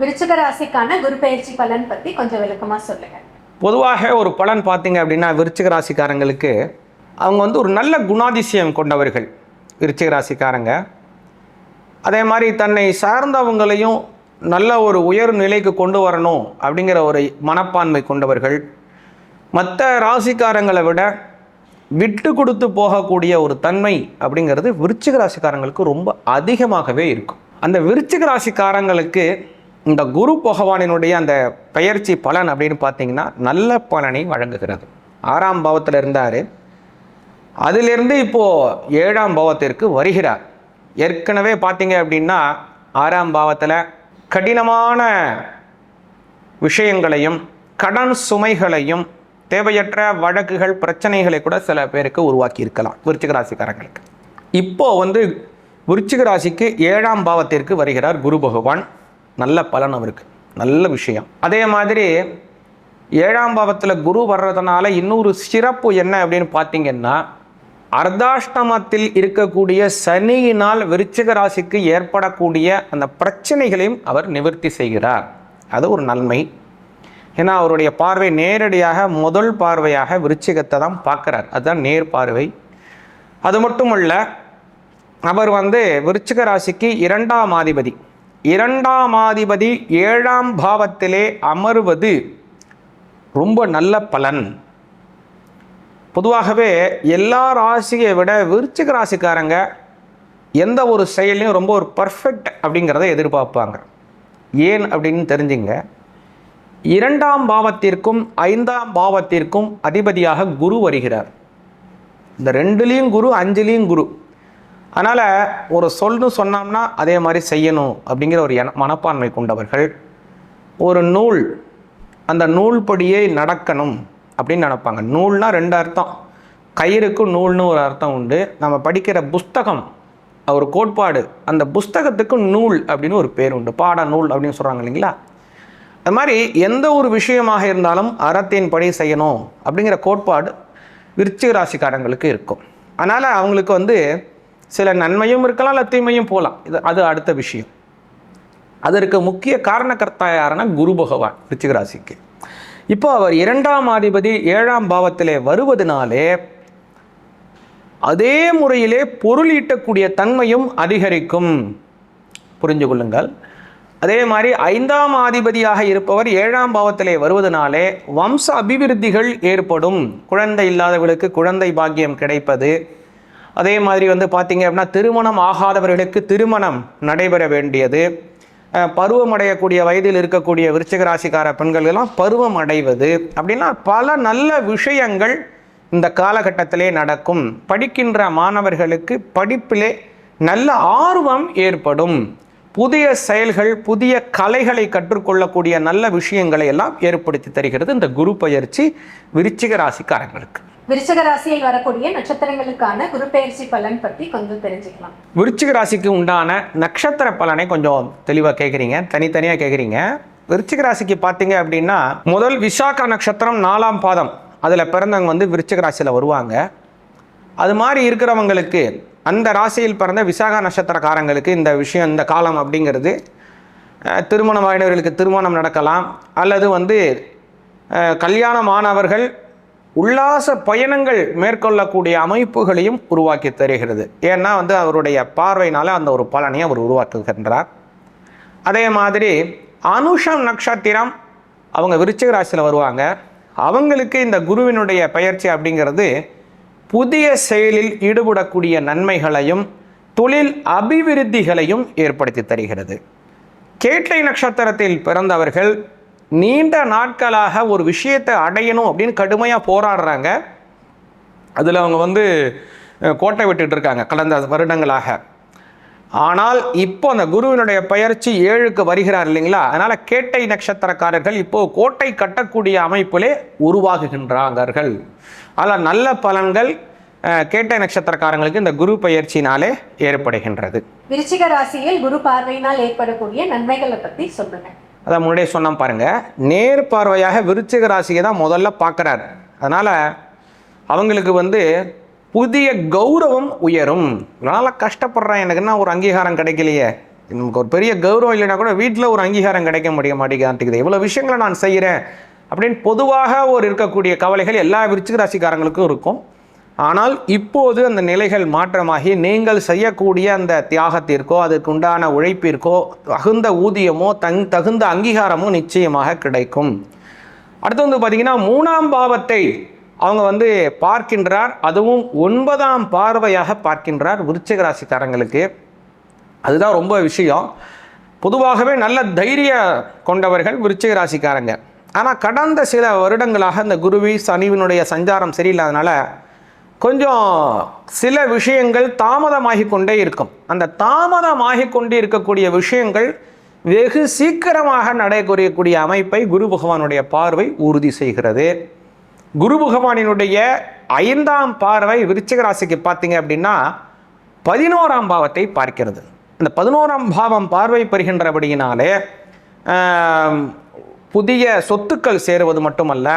விருச்சிக ராசிக்கான குரு பயிற்சி பலன் பத்தி கொஞ்சம் விளக்கமா சொல்லுங்க. பொதுவாக ஒரு பலன் பார்த்தீங்க அப்படின்னா விருச்சிக ராசிக்காரங்களுக்கு அவங்க வந்து ஒரு நல்ல குணாதிசயம் கொண்டவர்கள் விருச்சிக ராசிக்காரங்க. அதே மாதிரி தன்னை சார்ந்தவங்களையும் நல்ல ஒரு உயர் நிலைக்கு கொண்டு வரணும் அப்படிங்கிற ஒரு மனப்பான்மை கொண்டவர்கள். மற்ற ராசிக்காரங்களை விட விட்டு கொடுத்து போகக்கூடிய ஒரு தன்மை அப்படிங்கிறது விருச்சிக ராசிக்காரங்களுக்கு ரொம்ப அதிகமாகவே இருக்கும். அந்த விருச்சிக ராசிக்காரங்களுக்கு இந்த குரு பகவானினுடைய அந்த பெயர்ச்சி பலன் அப்படின்னு பார்த்தீங்கன்னா நல்ல பலனை வழங்குகிறது. ஆறாம் பாவத்தில் இருந்தார். அதிலிருந்து இப்போது ஏழாம் பாவத்திற்கு வருகிறார். ஏற்கனவே பார்த்தீங்க அப்படின்னா ஆறாம் பாவத்தில் கடினமான விஷயங்களையும் கடன் சுமைகளையும் தேவையற்ற வழக்குகள் பிரச்சனைகளை கூட சில பேருக்கு உருவாக்கி இருக்கலாம் விருச்சிக ராசிக்காரங்களுக்கு. இப்போ வந்து விருச்சிக ராசிக்கு ஏழாம் பாவத்திற்கு வருகிறார் குரு பகவான். நல்ல பலன் அவருக்கு. நல்ல விஷயம். அதே மாதிரி ஏழாம் பாவத்தில் குரு வர்றதுனால இன்னொரு சிறப்பு என்ன அப்படின்னு பார்த்தீங்கன்னா அர்த்தாஷ்டமத்தில் இருக்கக்கூடிய சனியினால் விருச்சிக ராசிக்கு ஏற்படக்கூடிய அந்த பிரச்சனைகளையும் அவர் நிவர்த்தி செய்கிறார். அது ஒரு நன்மை. ஏன்னா அவருடைய பார்வை நேரடியாக முதல் பார்வையாக விருச்சிகத்தை தான் பார்க்குறார். அதுதான் நேர் பார்வை. அது மட்டும் இல்லை அவர் வந்து விருச்சிக ராசிக்கு இரண்டாம் ஆதிபதி. இரண்டாம் ஆதிபதி ஏழாம் பாவத்திலே அமர்வது ரொம்ப நல்ல பலன். பொதுவாகவே எல்லா ராசியை விட விருச்சிக ராசிக்காரங்க எந்த ஒரு செயலையும் ரொம்ப ஒரு பர்ஃபெக்ட் அப்படிங்கிறத எதிர்பார்ப்பாங்க. ஏன் அப்படின்னு தெரிஞ்சுங்க. இரண்டாம் பாவத்திற்கும் ஐந்தாம் பாவத்திற்கும் அதிபதியாக குரு வருகிறார். இந்த ரெண்டுலேயும் குரு அஞ்சுலேயும் குரு. அதனால் ஒரு சொல்னு சொன்னோம்னா அதே மாதிரி செய்யணும் அப்படிங்கிற ஒரு என மனப்பான்மை கொண்டவர்கள் ஒரு நூல் அந்த நூல்படியே நடக்கணும் அப்படின்னு நினப்பாங்க. நூல்னால் ரெண்டு அர்த்தம். கயிறுக்கு நூல்னு ஒரு அர்த்தம் உண்டு. நம்ம படிக்கிற புஸ்தகம் ஒரு கோட்பாடு அந்த புஸ்தகத்துக்கு நூல் அப்படின்னு ஒரு பேர் உண்டு. பாட நூல் அப்படின்னு சொல்கிறாங்க இல்லைங்களா? அது மாதிரி எந்த ஒரு விஷயமாக இருந்தாலும் அறத்தின் படி செய்யணும் அப்படிங்கிற கோட்பாடு விருச்சிக ராசிக்காரங்களுக்கு இருக்கும். அதனால் அவங்களுக்கு வந்து சில நன்மையும் இருக்கலாம் இல்லை தீமையும் போகலாம். இது அது அடுத்த விஷயம். அதற்கு முக்கிய காரணக்கர்த்தா யாருன்னா குரு பகவான் ரிச்சிகராசிக்கு இப்போ அவர் இரண்டாம் அதிபதி ஏழாம் பாவத்திலே வருவதனாலே அதே முறையிலே பொருள் ஈட்டக்கூடிய தன்மையும் அதிகரிக்கும். புரிஞ்சு கொள்ளுங்கள். அதே மாதிரி ஐந்தாம் ஆதிபதியாக இருப்பவர் ஏழாம் பாவத்திலே வருவதனாலே வம்ச அபிவிருத்திகள் ஏற்படும். குழந்தை இல்லாதவர்களுக்கு குழந்தை பாக்கியம் கிடைப்பது. அதே மாதிரி வந்து பார்த்தீங்க அப்படின்னா திருமணம் ஆகாதவர்களுக்கு திருமணம் நடைபெற வேண்டியது. பருவம் அடையக்கூடிய வயதில் இருக்கக்கூடிய விருச்சிக ராசிக்கார பெண்கள் எல்லாம் பருவம் அடைவது அப்படின்னா பல நல்ல விஷயங்கள் இந்த காலகட்டத்திலே நடக்கும். படிக்கின்ற மாணவர்களுக்கு படிப்பிலே நல்ல ஆர்வம் ஏற்படும். புதிய செயல்கள் புதிய கலைகளை கற்றுக்கொள்ளக்கூடிய நல்ல விஷயங்களை எல்லாம் ஏற்படுத்தி தருகிறது இந்த குரு பயிற்சி விருச்சிக ராசிக்காரங்களுக்கு விருச்சிக ராசியில் வரக்கூடிய நட்சத்திரங்களுக்கான குரு பயிற்சி பலன் பற்றி கொஞ்சம் தெரிஞ்சுக்கலாம். விருச்சிக ராசிக்கு உண்டான நட்சத்திர பலனை கொஞ்சம் தெளிவாக கேட்குறீங்க தனித்தனியாக கேட்குறீங்க விருச்சிக ராசிக்கு பார்த்தீங்க அப்படின்னா முதல் விசாகா நட்சத்திரம் நாலாம் பாதம். அதில் பிறந்தவங்க வந்து விருச்சிக ராசியில் வருவாங்க. அது மாதிரி இருக்கிறவங்களுக்கு அந்த ராசியில் பிறந்த விசாகா நட்சத்திரக்காரங்களுக்கு இந்த விஷயம் இந்த காலம் அப்படிங்கிறது திருமணம் ஆகினவர்களுக்கு திருமணம் நடக்கலாம். அல்லது வந்து கல்யாணமானவர்கள் உல்லாச பயணங்கள் மேற்கொள்ளக்கூடிய அமைப்புகளையும் உருவாக்கி தருகிறது. ஏன்னா வந்து அவருடைய பார்வையினால அந்த ஒரு பலனை அவர் உருவாக்குகின்றார். அதே மாதிரி அனுஷம் நட்சத்திரம் அவங்க விருச்சிக ராசியில் வருவாங்க. அவங்களுக்கு இந்த குருவினுடைய பயிற்சி அப்படிங்கிறது புதிய செயலில் ஈடுபடக்கூடிய நன்மைகளையும் தொழில் அபிவிருத்திகளையும் ஏற்படுத்தி தருகிறது. கேட்டை நட்சத்திரத்தில் பிறந்தவர்கள் நீண்ட நாட்களாக ஒரு விஷயத்தை அடையணும் அப்படின்னு கடுமையாக போராடுறாங்க. அதில் அவங்க வந்து கோட்டை விட்டுட்டு இருக்காங்க கடந்த வருடங்களாக. ஆனால் இப்போ அந்த குருவினுடைய பயிற்சி ஏழுக்கு வருகிறார் இல்லைங்களா? அதனால் கேட்டை நட்சத்திரக்காரர்கள் இப்போ கோட்டை கட்டக்கூடிய அமைப்பிலே உருவாகுகின்றார்கள். ஆனால் நல்ல பலன்கள் கேட்டை நட்சத்திரக்காரங்களுக்கு இந்த குரு பயிற்சினாலே ஏற்படுகின்றது. விருச்சிக ராசியில் குரு பார்வையினால் ஏற்படக்கூடிய நன்மைகளை பத்தி சொல்லுங்க. அதான் முன்னாடியே சொன்னோம் பாருங்க. நேர் பார்வையாக விருச்சிக ராசியை தான் முதல்ல பார்க்குறாரு. அதனால் அவங்களுக்கு வந்து புதிய கௌரவம் உயரும். இதனால் கஷ்டப்படுறேன் எனக்கு என்ன ஒரு அங்கீகாரம் கிடைக்கலையே. நமக்கு ஒரு பெரிய கௌரவம் இல்லைனா கூட வீட்டில் ஒரு அங்கீகாரம் கிடைக்க முடிய மாட்டேங்குது இவ்வளோ விஷயங்களை நான் செய்கிறேன் அப்படின்னு பொதுவாக ஒரு இருக்கக்கூடிய கவலைகள் எல்லா விருச்சிக ராசிக்காரங்களுக்கும் இருக்கும். ஆனால் இப்போது அந்த நிலைகள் மாற்றமாகி நீங்கள் செய்யக்கூடிய அந்த தியாகத்திற்கோ அதுக்குண்டான உழைப்பிற்கோ தகுந்த ஊதியமோ தங் தகுந்த அங்கீகாரமோ நிச்சயமாக கிடைக்கும். அடுத்து வந்து பார்த்தீங்கன்னா மூணாம் பாவத்தை அவங்க வந்து பார்க்கின்றார். அதுவும் ஒன்பதாம் பார்வையாக பார்க்கின்றார் விருச்சிக ராசிக்காரங்களுக்கு அதுதான் ரொம்ப விஷயம். பொதுவாகவே நல்ல தைரிய கொண்டவர்கள் விருச்சிக ராசிக்காரங்க ஆனால் கடந்த சில வருடங்களாக இந்த குருவி சனிவினுடைய சஞ்சாரம் சரியில்லாதனால கொஞ்சம் சில விஷயங்கள் தாமதமாகி கொண்டே இருக்கும். அந்த தாமதமாகி கொண்டு இருக்கக்கூடிய விஷயங்கள் வெகு சீக்கிரமாக நடைபெறக்கூடிய அமைப்பை குரு பகவானுடைய பார்வை உறுதி செய்கிறது. குரு பகவானினுடைய ஐந்தாம் பார்வை விருச்சிக ராசிக்கு பார்த்தீங்க அப்படின்னா பதினோராம் பாவத்தை பார்க்கிறது. இந்த பதினோராம் பாவம் பார்வை பெறுகின்றபடியினாலே புதிய சொத்துக்கள் சேருவது மட்டுமல்ல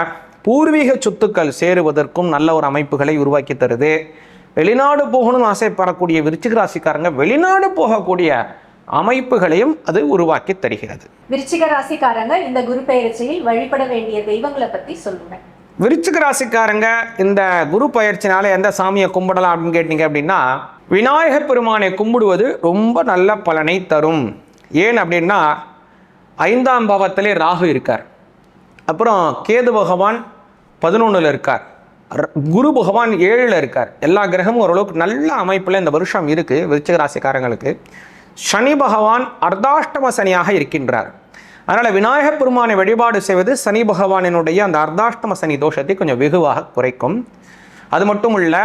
பூர்வீக சொத்துக்கள் சேருவதற்கும் நல்ல ஒரு அமைப்புகளை உருவாக்கி தருது. வெளிநாடு போகணும்னு ஆசைப்படக்கூடிய விருச்சிக ராசிக்காரங்க வெளிநாடு போகக்கூடிய அமைப்புகளையும் அது உருவாக்கி தருகிறது. விருச்சிக ராசிக்காரங்க இந்த குரு பெயர்ச்சியில் வழிபட வேண்டிய தெய்வங்களை பத்தி சொல்லுங்க. விருச்சிக ராசிக்காரங்க இந்த குரு பயிற்சினால எந்த சாமியை கும்பிடலாம் அப்படின்னு கேட்டீங்க அப்படின்னா விநாயகப் பெருமானை கும்பிடுவது ரொம்ப நல்ல பலனை தரும். ஏன் அப்படின்னா ஐந்தாம் பாவத்திலே ராகு இருக்கார். அப்புறம் கேது பகவான் பதினொன்றில் இருக்கார். குரு பகவான் ஏழில் இருக்கார். எல்லா கிரகமும் ஓரளவுக்கு நல்ல அமைப்பில் இந்த வருஷம் இருக்குது விருச்சிக ராசிக்காரங்களுக்கு. சனி பகவான் அர்த்தாஷ்டம சனியாக இருக்கின்றார். அதனால் விநாயகப் பெருமானை வழிபாடு செய்வது சனி பகவானினுடைய அந்த அர்த்தாஷ்டம சனி தோஷத்தை கொஞ்சம் வெகுவாக குறைக்கும். அது மட்டும் இல்லை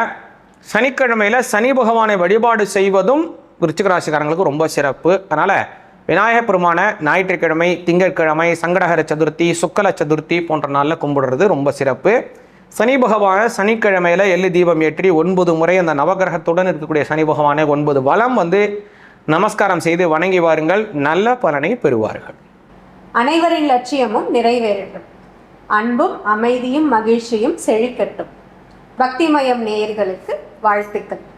சனிக்கிழமையில் சனி பகவானை வழிபாடு செய்வதும் விருச்சிக ராசிக்காரங்களுக்கு ரொம்ப சிறப்பு. அதனால் விநாயகப் பெருமான ஞாயிற்றுக்கிழமை திங்கட்கிழமை சங்கடகர சதுர்த்தி சுக்கல சதுர்த்தி போன்ற நாளில் கும்பிடுறது ரொம்ப சிறப்பு. சனி பகவானை சனிக்கிழமையில் எள்ளு தீபம் ஏற்றி ஒன்பது முறை அந்த நவகிரகத்துடன் இருக்கக்கூடிய சனி பகவானை ஒன்பது வலம் வந்து நமஸ்காரம் செய்து வணங்கி வாருங்கள். நல்ல பலனை பெறுவார்கள். அனைவரின் லட்சியமும் நிறைவேறட்டும். அன்பும் அமைதியும் மகிழ்ச்சியும் செழிக்கட்டும். பக்திமயம் நேயர்களுக்கு வாழ்த்துக்கள்.